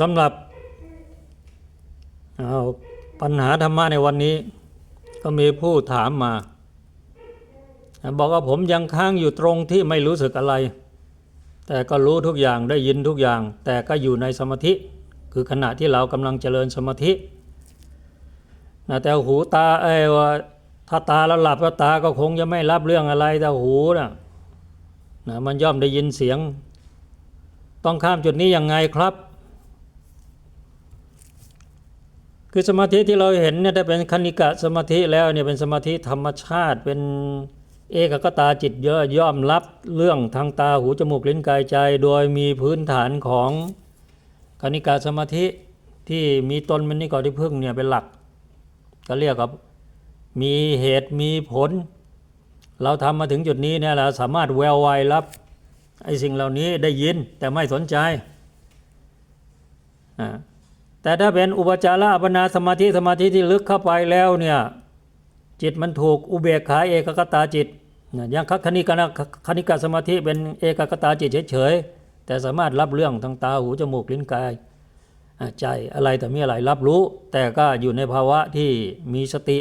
สำหรับปัญหาธรรมะในวันนี้ ก็มีผู้ถามมา บอกว่าผมยังค้างอยู่ตรงที่ไม่รู้สึกอะไร แต่ก็รู้ทุกอย่างได้ยินทุกอย่าง แต่ก็อยู่ในสมาธิ คือขณะที่เรากำลังเจริญสมาธินะแต่หูตาเอ้ว่าถ้าตาแล้วหลับก็ตาก็คงจะไม่รับเรื่องอะไรแต่หูนะนะมันย่อมได้ยินเสียง ต้องข้ามจุดนี้ยังไงครับ คือสมาธิที่เราเห็นเนี่ยถ้าเป็นคณิกะสมาธิแล้วเนี่ยเป็นสมาธิธรรมชาติ เป็นเอกกตาจิตเยอะย่อมรับเรื่องทางตาหูจมูกลิ้นกายใจ โดยมีพื้นฐานของคณิกะสมาธิที่มีตนเป็นนิกรที่พึ่งเนี่ยเป็นหลัก ก็เรียกว่ามีเหตุมีผล เราทำมาถึงจุดนี้เนี่ยเราสามารถแววไวรับไอ้สิ่งเหล่านี้ได้ยินแต่ไม่สนใจอ่า แต่ถ้าเป็นอุปจาระอัปนาสมาธิสมาธิที่ลึกเข้าไปแล้วเนี่ยจิตมันถูกอุเบกขาเอกกตาจิตอย่างคณิกาคณิกาสมาธิเป็นเอกกตาจิตเฉยๆแต่สามารถรับเรื่องทางตาหูจมูกลิ้นกายใจอะไรแต่มีอะไรรับรู้ แต่ก็อยู่ในภาวะที่มีสติ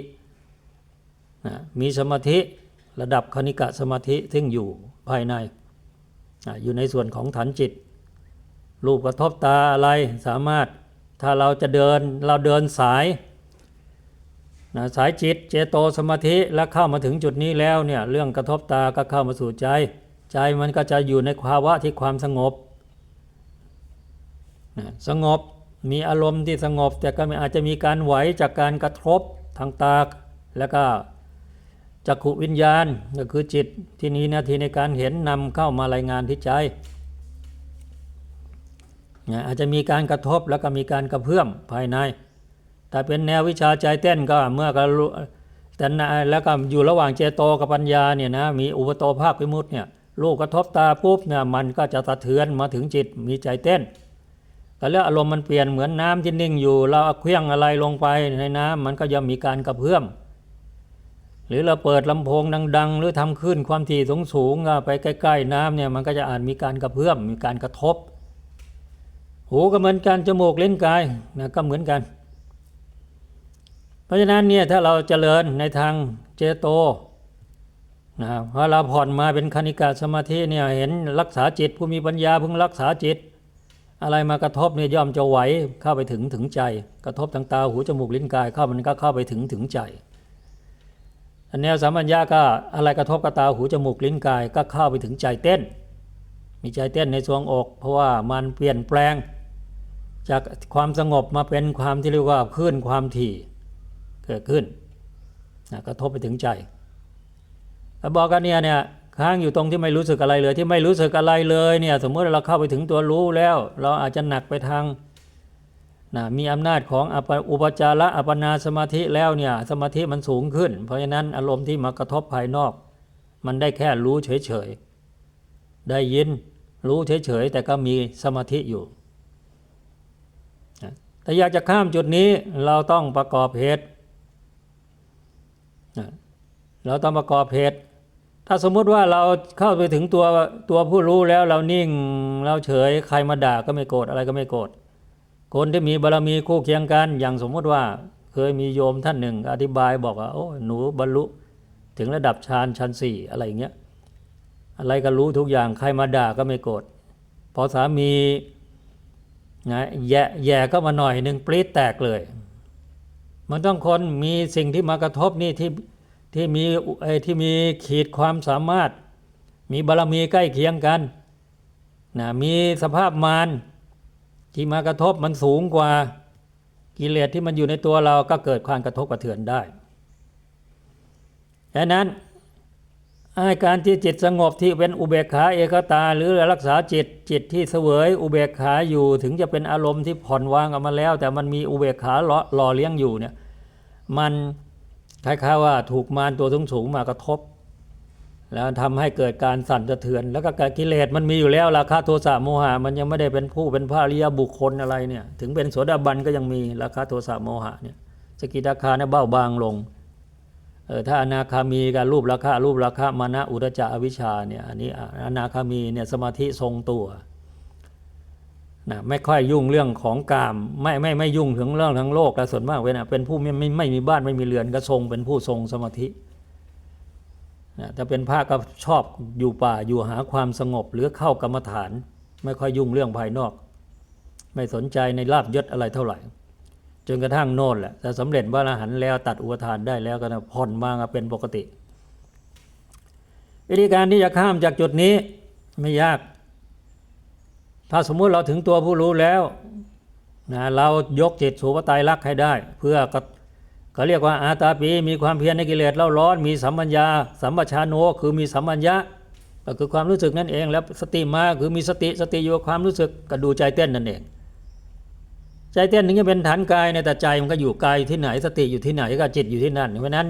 มีสมาธิระดับคณิกะสมาธิซึ่งอยู่ภายในอยู่ในส่วนของฐานจิต รูปกระทบตาอะไรสามารถ ถ้าเราจะเดินเราเดินสายนะสายจิตเจโตสมาธิแล้วเข้ามาถึงจุดนี้แล้วเนี่ยเรื่องกระทบตาก็เข้ามาสู่ใจ ใจมันก็จะอยู่ในภาวะที่ความสงบนะสงบมีอารมณ์ที่สงบ แต่ก็อาจจะมีการไหวจากการกระทบทางตาแล้วก็จักขุวิญญาณก็คือจิตที่นี้นาทีในการเห็นนำเข้ามารายงานที่ใจ นะอาจจะมีการกระทบแล้วก็มีการกระเพื่อมภายใน แต่เป็นแนววิชาใจเต้นก็เมื่อก็แต่ะแล้วก็อยู่ระหว่างเจโตกับปัญญาเนี่ยนะมีอุปโตภาควิมุตต์เนี่ยลูกกระทบตาปุ๊บเนี่ยมันก็จะสะเทือนมาถึงจิตมีใจเต้นแต่แล้วอารมณ์มันเปลี่ยนเหมือนน้ำที่นิ่งอยู่ เราเอาเครื่องอะไรลงไปในน้ำมันก็ย่อมมีการกระเพื่อม หรือเราเปิดลำโพงดัง ๆ หรือทำขึ้นความถี่สูงๆไปใกล้ ๆ น้ำเนี่ยมันก็จะอาจมีการกระเพื่อมมีการกระทบ หูก็เหมือนกันจมูกเลิ้นกายนะก็เหมือนกัน เพราะฉะนั้นเนี่ยถ้าเราเจริญในทางเจโตนะพอเราผ่อนมาเป็นคณิกาสมาธิเนี่ยเห็นรักษาจิต ผู้มีปัญญาเพิ่งรักษาจิต อะไรมากระทบเนี่ยย่อมจะไหวเข้าไปถึงถึงใจ กระทบทางตาหูจมูกลิ้นกายเข้ามันก็เข้าไปถึงถึงใจอันแนวสามัญญาก็อะไรกระทบกับตาหูจมูกลิ้นกายก็เข้าไปถึงใจเต้น มีใจเต้นในสวงอก เพราะว่ามันเปลี่ยนแปลง จากความสงบมาเป็นความที่เรียกว่าคลื่นความถี่เกิดขึ้นนะกระทบไปถึงใจแล้วบอกกันเนี่ยเนี่ยค้างอยู่ตรงที่ไม่รู้สึกอะไรเลย ที่ไม่รู้สึกอะไรเลยเนี่ยสมมติเราเข้าไปถึงตัวรู้แล้ว เราอาจจะหนักไปทางนะมีอำนาจของอุปจาระอัปนาสมาธิแล้วเนี่ยสมาธิมันสูงขึ้น เพราะฉะนั้นอารมณ์ที่มากระทบภายนอก มันได้แค่รู้เฉยๆได้ยินรู้เฉยๆแต่ก็มีสมาธิอยู่ แต่อยากจะข้ามจุดนี้เราต้องประกอบเหตุเราต้องประกอบเหตุถ้าสมมุติว่าเราเข้าไปถึงตัวตัวผู้รู้แล้วเรานิ่งเราเฉยใครมาด่าก็ไม่โกรธอะไรก็ไม่โกรธคนที่มีบารรมีคู่เคียงกันอย่างสมมุติว่าเคยมีโยมท่านหนึ่ง อธิบายบอกว่าโอ้หนูบรรลุถึงระดับฌานชั้นสี่อะไรเงี้ยอะไรก็รู้ทุกอย่างใครมาด่าก็ไม่โกรธพอสามี นะแย่แย่ก็มาหน่อยหนึ่งปรี๊ดแตกเลย มันต้องคนมีสิ่งที่มากระทบนี่ที่ที่มีไอ้ที่มีขีดความสามารถ มีบารมีใกล้เคียงกันนะมีสภาพมารที่มากระทบมันสูงกว่ากิเลสที่มันอยู่ในตัวเราก็เกิดความกระทบกระเทือนได้ดังนั้น อาการที่จิตสงบที่เป็นอุเบกขาเอกตา หรือรักษาจิตจิตที่เสวยอุเบกขาอยู่ถึงจะเป็นอารมณ์ที่ผ่อนวางออกมาแล้ว แต่มันมีอุเบกขาหล่อเลี้ยงอยู่เนี่ยมันคล้ายๆว่าถูกมารตัวสูงสูงมากระทบ แล้วทำให้เกิดการสั่นสะเทือน แล้วก็กิเลสมันมีอยู่แล้วราคะโทสะโมหะมันยังไม่ได้เป็นผู้เป็นพระอริยบุคคลอะไรเนี่ยถึงเป็นโสดาบันก็ยังมีราคะโทสะโมหะเนี่ยสกิทาคาเนี่ยเบ้าบางลง ถ้าอนาคามีการรูปราคะรูปราคะมานะอุตจาอวิชาเนี่ยอันนี้อนาคามีเนี่ยสมาธิทรงตัวนะไม่ค่อยยุ่งเรื่องของกามไม่ไม่ไม่ยุ่งถึงเรื่องทั้งโลกและส่วนมากเว้นะเป็นผู้ไม่ไม่ไม่มีบ้านไม่มีเรือนก็ทรงเป็นผู้ทรงสมาธินะถ้าเป็นพระก็ชอบอยู่ป่าอยู่หาความสงบหรือเข้ากรรมฐาน ไม่ค่อยยุ่งเรื่องภายนอก ไม่สนใจในลาบยศอะไรเท่าไหร่ จนกระทั่งโน่นแหละแต่สำเร็จว่าอรหันแล้วตัดอุปทานได้แล้วก็นะผ่อนมาเป็นปกติ วิธีการที่จะข้ามจากจุดนี้ไม่ยาก ถ้าสมมุติเราถึงตัวผู้รู้แล้วนะเรายกจิตสู่พระไตรลักษณ์ให้ได้ เพื่อก็เขาเรียกว่าอาตาปีมีความเพียรในกิเลสเล่าร้อน มีสัมปัญญา สัมปชานโนคือมีสัมปัญญะก็คือความรู้สึกนั่นเอง แล้วสติมาคือมีสติสติอยู่กับความรู้สึกก็ดูใจเต้นนั่นเอง ใจเต้นถึงจะเป็นฐานกายในแต่ใจมันก็อยู่กายอยู่ที่ไหนสติอยู่ที่ไหนก็จิตอยู่ที่นั่นเพราะนั้น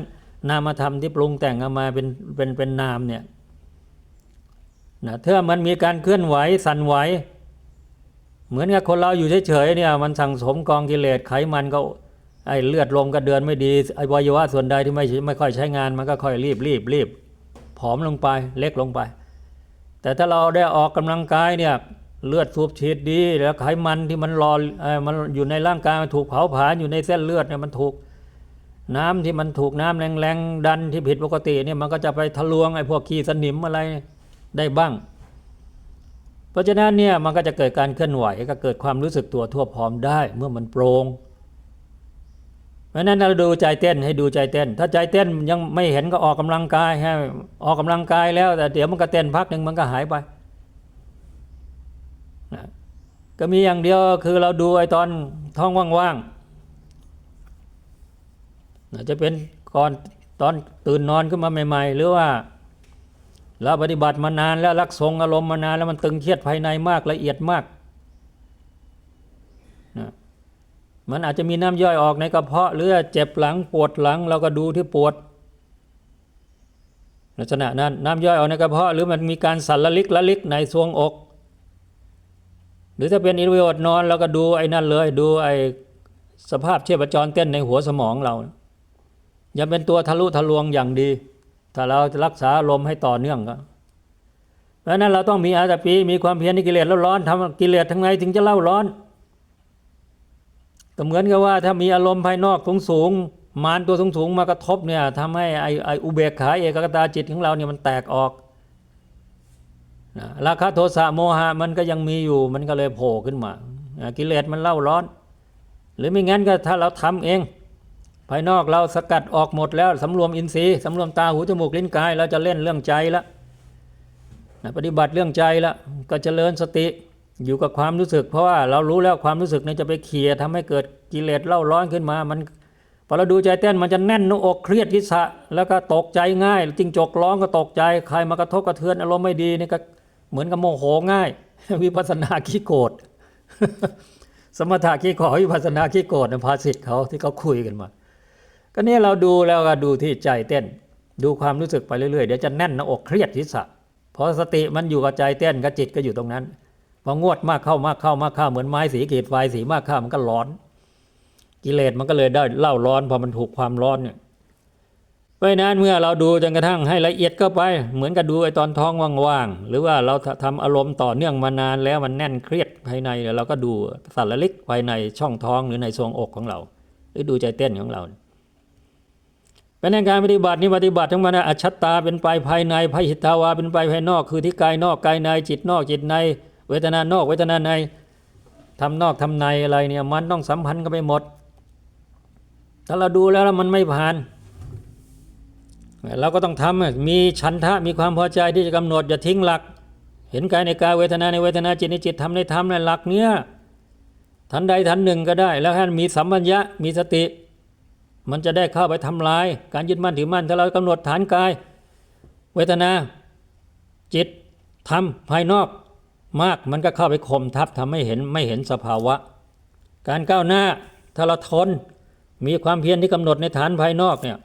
นามธรรมที่ปรุงแต่งออกมาเป็นเป็นเป็นนามเนี่ยนะถ้ามันมีการเคลื่อนไหวสั่นไหว เหมือนกับคนเราอยู่เฉยๆเนี่ยมันสั่งสมกองกิเลสไขมันก็ไอเลือดลมก็เดินไม่ดีไอวัยวะส่วนใดที่ไม่ไม่ค่อยใช้งานมันก็ค่อยรีบรีบรีบผอมลงไปเล็กลงไป แต่ถ้าเราได้ออกกำลังกายเนี่ย เลือดสูบฉีดดี แล้วไขมันที่มันรอเอ่อมันอยู่ในร่างกายมันถูกเผาผลาญอยู่ในเส้นเลือดเนี่ยมันถูกน้ำที่มันถูกน้ำแรงๆดันที่ผิดปกติเนี่ยมันก็จะไปทะลวงไอ้พวกขี้สนิมอะไรได้บ้าง เพราะฉะนั้นเนี่ยมันก็จะเกิดการเคลื่อนไหวก็เกิดความรู้สึกตัวทั่วพร้อมได้เมื่อมันโปร่งเพราะฉะนั้นเราดูใจเต้นให้ดูใจเต้น ถ้าใจเต้นยังไม่เห็นก็ออกกำลังกายให้ออกกำลังกายแล้วแต่เดี๋ยวมันก็เต้นพักหนึ่งมันก็หายไปนะ ก็มีอย่างเดียวคือเราดูไอ้ตอนท้องว่างๆจะเป็นก่อนตอนตื่นนอนขึ้นมาใหม่ ๆ หรือว่าเราปฏิบัติมานานแล้วรักทรงอารมณ์มานานแล้วมันตึงเครียดภายในมากละเอียดมากนะมันอาจจะมีน้ำย่อยออกในกระเพาะหรือเจ็บหลังปวดหลังเราก็ดูที่ปวด ลักษณะนั้นน้ำย่อยออกในกระเพาะ หรือมันมีการสั่นละลิกละลิกในทรวงอก หรือถ้าเป็นอิริยาบถนอนเราก็ดูไอ้นั่นเลย ดูไอ้สภาพเชีพจรเต้นในหัวสมองเราย่าเป็นตัวทะลุทะลวงอย่างดี ถ้าเราจะรักษาลมให้ต่อเนื่องก็เพราะนั้นเราต้องมีอาตปีมีความเพียรในกิเลสแล้วร้อนทำกิเลสทั้งไงถึงจะเล่าร้อนก็เหมือนกับว่าถ้ามีอารมณ์ภายนอกสูงสูงๆมารตัวสูงสูงๆมากระทบเนี่ยทำให้ไอไออุเบกขาเอกกตาจิตของเราเนี่ยมันแตกออก นะราคะโทสะโมหะมันก็ยังมีอยู่มันก็เลยโผล่ขึ้นมานะกิเลสมันเล่าร้อน หรือไม่งั้นก็ถ้าเราทำเอง ภายนอกเราสกัดออกหมดแล้วสำรวมอินทรีย์สำรวมตาหูจมูกลิ้นกาย เราจะเล่นเรื่องใจละนะปฏิบัติเรื่องใจละก็เจริญสติอยู่กับความรู้สึก เพราะว่าเรารู้แล้วความรู้สึกเนี่ยจะไปเขี่ยทำให้เกิดกิเลสเล่าร้อนขึ้นมามันพอเราดูใจเต้นมันจะแน่นหน้าอกเครียดทิศะแล้วก็ตกใจง่ายจิงจกร้องก็ตกใจ ใครมากระทบกระเทือนอารมณ์ไม่ดีนี่ก็ เหมือนกับโมโหง่าย วิปัสนาขี้โกรธสมถะขี้ขอวิปัสนาขี้โกรธนภาษิตเขาที่เขาคุยกันมาก็นี่เราดูแล้วก็ดูที่ใจเต้น ดูความรู้สึกไปเรื่อยๆเดี๋ยวจะแน่นหน้าอกเครียดทิศะเพราะสติมันอยู่กับใจเต้นกับจิตก็อยู่ตรงนั้นพองวดมากเข้ามากเข้ามากเข้าเหมือนไม้สีขีดไฟสีมากเข้ามันก็ร้อน กิเลสมันก็เลยได้เล่าร้อนพอมันถูกความร้อนเนี่ย เพราะฉะนั้นเมื่อเราดูจนกระทั่งให้ละเอียดก็ไป เหมือนกับดูไอ้ตอนท้องว่างๆหรือว่าเราทำอารมณ์ต่อเนื่องมานานแล้วมันแน่นเครียดภายในเราก็ดูสัตว์ละลิกภายในช่องท้องหรือในทรวงอกของเรา หรือดูใจเต้นของเราเป็นการปฏิบัตินี่ปฏิบัติทั้งมันนะอัจฉตาเป็นไปภายในภายหิตาวาเป็นไปภายนอก คือที่กายนอกกายในจิตนอกจิตใน เวทนานอกเวทนาในทำนอกทำในอะไรเนี่ยมันต้องสัมพันธ์กันไปหมด ถ้าเราดูแล้วมันไม่ผ่าน เราก็ต้องทำมีฉันทะมีความพอใจที่จะกำหนดอย่าทิ้งหลัก เห็นกายในกายเวทนาในเวทนาจิตในจิตทำในธรรมในหลักเนี้ยทันใดทันหนึ่งก็ได้ แล้วให้มีสัมปัญญะมีสติ มันจะได้เข้าไปทำลาย การยึดมั่นถือมั่นถ้าเรากำหนดฐานกาย เวทนา จิตธรรมภายนอกมากมันก็เข้าไปข่มทับทำให้เห็นไม่เห็นสภาวะ การก้าวหน้าถ้าเราทนมีความเพียรที่กำหนดในฐานภายนอกเนี่ย